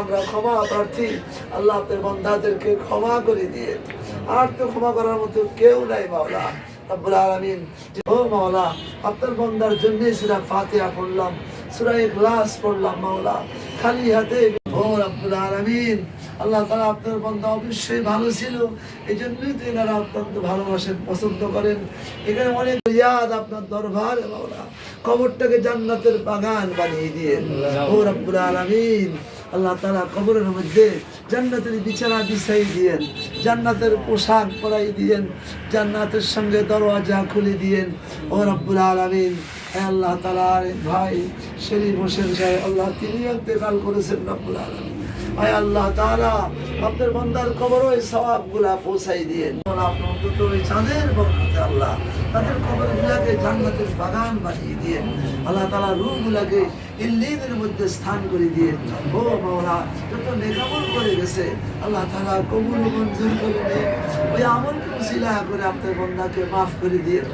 আমরা ক্ষমা প্রার্থী, আল্লাহ আপনার বন্ধাদেরকে ক্ষমা করে দিয়ে আর তো ক্ষমা করার মতো কেউ নাই, মাওলা। রব্বুল আলামিন। ও মাওলা, আপনার বন্দার জন্য সুরা পড়লাম ইখলাস পড়লাম, মাওলা। খালি হাতে ও রব্বুল আলামিন। আল্লাহ তাআলা আপনার বন্দা অবশ্যই ভালো ছিল এই জন্যই তো এনারা অত্যন্ত ভালোবাসেন পছন্দ করেন। এখানে অনেক ইয়াদ আপনার দরবারে, মাওলা। কবরটাকে জান্নাতের বাগান বানিয়ে দিয়ে ও রব্বুল আলামিন। আল্লাহ তালা কবরের মধ্যে জান্নাতের বিছানা বিছাই দিয়েন, জান্নাতের পোশাক পরাই দিয়েন, জান্নাতের সঙ্গে দরওয়াজা খুলে দিয়েন। ও রব্বুল আলমিন আল্লাহ তালার ভাই, শরীফ হোসেন সাহেব, আল্লাহ তিনি ইন্তেকাল করেছেন রব্বুল আলমিন। আয় আল্লাহ তাআলা, আপনার বান্দার কবর ওই সওয়াবগুলা পৌঁছাই দিয়েন। আপনার অন্তত ওই চাঁদের বরকতে আল্লাহ তাদের কবরগুলাকে জান্নাতের বাগান বানিয়ে দিয়েন আল্লাহ তালা রু রূহগুলাকে ইল্লিনের মধ্যে স্থান করে দিয়ে, ও মাওলা, যত নেকামল করে গেছে, আল্লাহ তালা কবুল মঞ্জুর করে দিয়ে ওই আমল কুশিলা করে আপনার বন্ধাকে মাফ করে দিয়েন